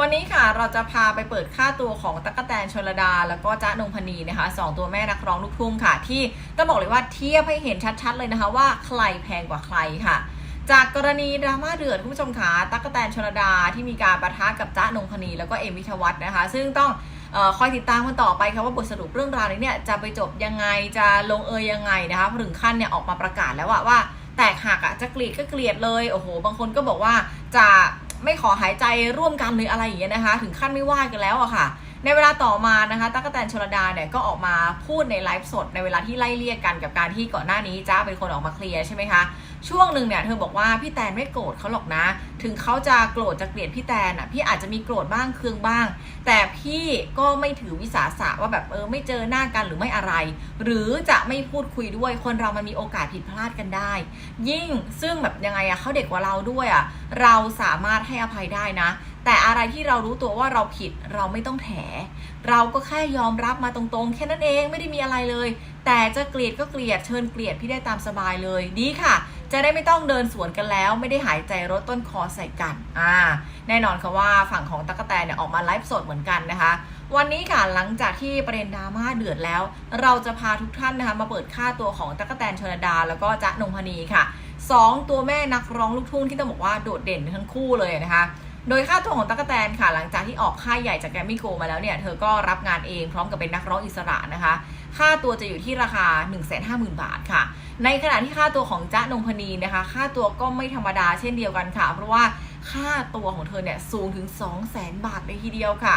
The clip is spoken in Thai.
วันนี้ค่ะเราจะพาไปเปิดค่าตัวของตั๊กแตนชลดา แล้วก็จ๊ะนงพนีนะคะสองตัวแม่นักร้องลูกทุ่งค่ะ ที่ต้องบอกเลยว่าเทียบให้เห็นชัดๆเลยนะคะ ว่าใครแพงกว่าใครค่ะ จากกรณีดราม่าเดือดคุณผู้ชมคะตั๊กแตนชลดาที่มีการประทะกับจ๊ะนงพนีแล้วก็เอมวิทวัฒน์นะคะ ซึ่งต้องออคอยติดตามกันต่อไปค่ะว่าบทสรุปเรื่องราวนี้เนี่ยจะไปจบยังไงจะลงเอยยังไงนะคะเพราะถึงขั้นเนี่ยออกมาประกาศแล้วว่าว่าแตกหักอะจะเกลียดก็เกลียดเลยโอ้โห บางคนก็บอกว่าจะ ไม่ขอหายใจร่วมกันหรืออะไรอย่างเงี้ยนะคะ ถึงขั้นไม่ว่ากันแล้วอะค่ะ ในเวลาต่อมานะคะตั๊กแตนชลดาเนี่ยก็ออกมาพูดในไลฟ์สดในเวลาที่ไล่เลี่ยกันกับการที่ก่อนหน้านี้จ้าเป็นคนออกมาเคลียร์ใช่ไหมคะช่วงหนึ่งเนี่ยเธอบอกว่าพี่แตนไม่โกรธเขาหรอกนะ ถึงเขาจะโกรธจะเกลียดพี่แตนอะพี่อาจจะมีโกรธบ้างเคืองบ้าง แต่พี่ก็ไม่ถือวิสาสะว่าแบบเออไม่เจอหน้ากันหรือไม่อะไร หรือจะไม่พูดคุยด้วยคนเรามันมีโอกาสผิดพลาดกันได้ ยิ่งซึ่งแบบยังไงอะเขาเด็กกว่าเราด้วยอะ เราสามารถให้อภัยได้นะ แต่อะไรที่เรารู้ตัวว่าเราผิดเราไม่ต้องแถ เราก็แค่ยอมรับมาตรงๆ แค่นั้นเองไม่ได้มีอะไรเลย แต่จะเกลียดก็เกลียดเชิญเกลียดพี่ได้ตามสบายเลยดีค่ะ จะได้ไม่ต้องเดินสวนกันแล้ว ไม่ได้หายใจรถต้นคอใส่กันอ่าแน่นอนค่ะว่าฝั่งของตั๊กแตนเนี่ยออกมาไลฟ์สดเหมือนกันนะคะวันนี้ค่ะหลังจากที่ประเด็นดราม่าเดือดแล้ว เราจะพาทุกท่านนะคะมาเปิดค่าตัวของตั๊กแตนชลดา แล้วก็จ๊ะนงพนีค่ะ สองตัวแม่นักร้องลูกทุ่งที่ต้องบอกว่าโดดเด่นทั้งคู่เลยนะคะ โดยค่าตัวของตั๊กแตนค่ะ หลังจากที่ออกค่ายใหญ่จากแกรมมี่โกมาแล้วเนี่ย เธอก็รับงานเองพร้อมกับเป็นนักร้องอิสระนะคะ ค่าตัวจะอยู่ที่ราคา 1 5 0 0 0 0 บาทค่ะ ในขณะที่ค่าตัวของจ๊ะนงพนีนะคะ ค่าตัวก็ไม่ธรรมดาเช่นเดียวกันค่ะ เพราะว่าค่าตัวของเธอเนี่ยสูงถึง 2 0 0 0 0 0 บาทเลยทีเดียวค่ะ